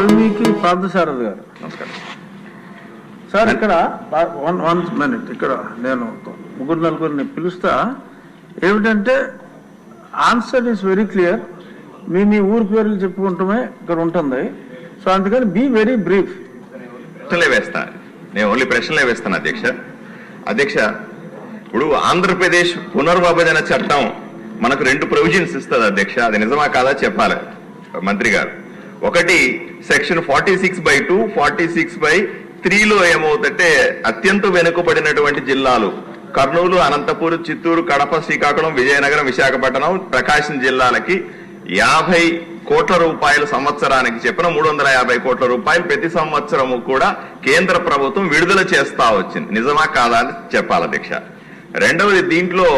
వాల్మీకి పార్థసారథి గారు. నమస్కారం. సార్ ఇక్కడ వన్ వన్ మినిట్ ఇక్కడ నేను ముగ్గురు నలుగురిని పిలుస్తా. ఏమిటంటే ఆన్సర్ ఇస్ వెరీ క్లియర్. మీ మీ ఊరి పేర్లు చెప్పుకుంటమే ఇక్కడ ఉంటుంది. సో అందుకని బీ వెరీ బ్రీఫ్ ప్రశ్నలే వేస్తా నేను ఓన్లీ ప్రశ్నలే వేస్తాను అధ్యక్ష. అధ్యక్ష ఇప్పుడు ఆంధ్రప్రదేశ్ పునర్విభజన చట్టం మనకు రెండు ప్రొవిజన్స్ ఇస్తుంది అధ్యక్ష. అది నిజమా కాదా చెప్పాలి మంత్రి గారు. ఒకటి section forty six by two forty six by త్రీలో ఏమవుతుంటే అత్యంత వెనుకబడినటువంటి జిల్లాలు. కర్నూలు అనంతపూర్ చిత్తూరు కడప శ్రీకాకుళం విజయనగరం విశాఖపట్నం ప్రకాశం జిల్లాలకి యాభై కోట్ల రూపాయలు సంవత్సరానికి చెప్పిన మూడు వందల యాభై కోట్ల రూపాయలు ప్రతి సంవత్సరము కూడా కేంద్ర ప్రభుత్వం విడుదల చేస్తా వచ్చింది. నిజమా కాదా అని చెప్పాలి దీక్ష. రెండవది దీంట్లో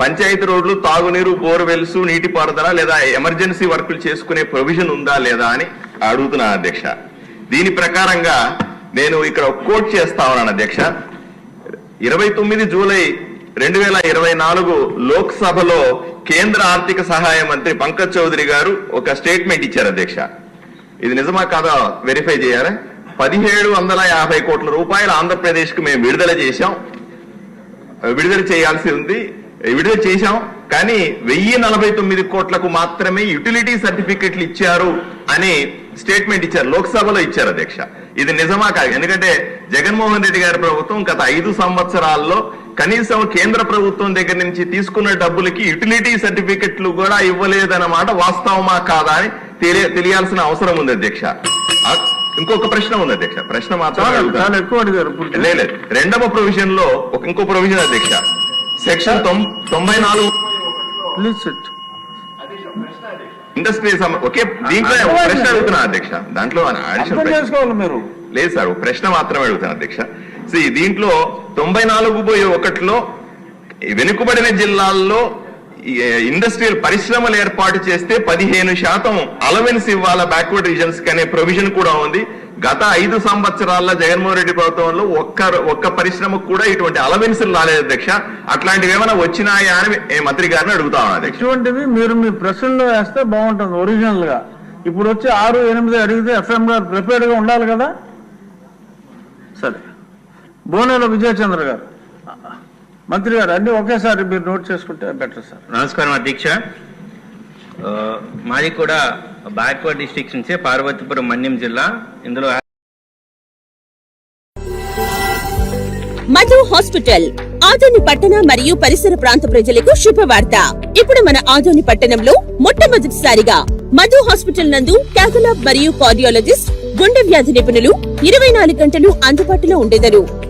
పంచాయతీ రోడ్లు తాగునీరు బోర్వెల్స్ నీటిపారుదల లేదా ఎమర్జెన్సీ వర్కులు చేసుకునే ప్రొవిజన్ ఉందా లేదా అని అడుగుతున్నా అధ్యక్ష. దీని ప్రకారంగా నేను ఇక్కడ కోట్ చేస్తా ఉన్నాను అధ్యక్ష. ఇరవై తొమ్మిది జూలై రెండు వేల ఇరవై నాలుగు లోక్సభలో కేంద్ర ఆర్థిక సహాయ మంత్రి పంకజ్ చౌదరి గారు ఒక స్టేట్మెంట్ ఇచ్చారు అధ్యక్ష. ఇది నిజమా కాదా వెరిఫై చేయాలి? పదిహేడు వందల యాభై కోట్ల రూపాయలు ఆంధ్రప్రదేశ్కు మేము విడుదల చేశాం. విడుదల చేయాల్సి ఉంది. విడుదల చేశాం. కానీ వెయ్యి నలభై తొమ్మిది కోట్లకు మాత్రమే యుటిలిటీ సర్టిఫికెట్లు ఇచ్చారు అని స్టేట్మెంట్ ఇచ్చారు. లోక్సభలో ఇచ్చారు అధ్యక్ష. ఇది నిజమా కాదు. ఎందుకంటే జగన్మోహన్ రెడ్డి గారి ప్రభుత్వం గత ఐదు సంవత్సరాల్లో కనీసం కేంద్ర ప్రభుత్వం దగ్గర నుంచి తీసుకున్న డబ్బులకి యుటిలిటీ సర్టిఫికెట్లు కూడా ఇవ్వలేదన్నమాట. వాస్తవమా కాదా అని తెలియ తెలియాల్సిన అవసరం ఉంది అధ్యక్ష. ఇంకొక ప్రశ్న ఉంది అధ్యక్ష. ప్రశ్న మాత్రం లేదు. రెండవ ప్రొవిజన్లో ఒక ఇంకో ప్రొవిజన్ అధ్యక్ష. సెక్షన్ తొంభై నాలుగు. ఇండస్ట్రీ ఒకే దీంట్లో ప్రశ్న అడుగుతున్నా అధ్యక్ష. దాంట్లో. చేసుకోవాలి మీరు. లేదు సార్ ప్రశ్న మాత్రమే అడుగుతాను అధ్యక్ష. See, దీంట్లో తొంభై నాలుగు పోయి ఒకటిలో వెనుకబడిన జిల్లాల్లో ఇండస్ట్రియల్ పరిశ్రమలు ఏర్పాటు చేస్తే పదిహేను శాతం అలవెన్స్ ఇవ్వాల బ్యాక్వర్డ్ రీజన్స్ అనే ప్రొవిజన్ కూడా ఉంది. గత ఐదు సంవత్సరాల్లో జగన్మోహన్ రెడ్డి ప్రభుత్వంలో ఒక్క ఒక్క పరిశ్రమకు కూడా ఇటువంటి అలవెన్స్ రాలేదు అధ్యక్ష. అట్లాంటివి ఏమైనా వచ్చినాయా అని మంత్రి గారిని అడుగుతా ఉన్నాను ఇటువంటివి మీరు మీ ప్రశ్నలో వేస్తే బాగుంటుంది ఒరిజినల్గా. ఇప్పుడు వచ్చి ఆరు ఎనిమిది అడిగితే ఎఫ్ఎం గారు ప్రిపేర్డ్గా ఉండాలి కదా? సరే. బోనేల విజయచంద్ర గారు. మంత్రి గారు అన్ని ఒకేసారి మీరు నోట్ చేసుకుంటే బెటర్ సార్ నమస్కారం అధ్యక్ష. మాది కూడా బ్యాక్వర్డ్ డిస్ట్రిక్ట్స్ నుంచే పార్వతీపురం మన్యం జిల్లా. ఇందులో మధు హాస్పిటల్ ఆదోని పట్టణ మరియు పరిసర ప్రాంత ప్రజలకు శుభవార్త. ఇప్పుడు మన ఆదోని పట్టణంలో మొట్టమొదటిసారిగా మధు హాస్పిటల్ నందు క్యాథలాబ్ మరియు కార్డియాలజిస్ట్ గుండె వ్యాధి నిపుణులు ఇరవై నాలుగు గంటలు అందుబాటులో ఉండేదరు.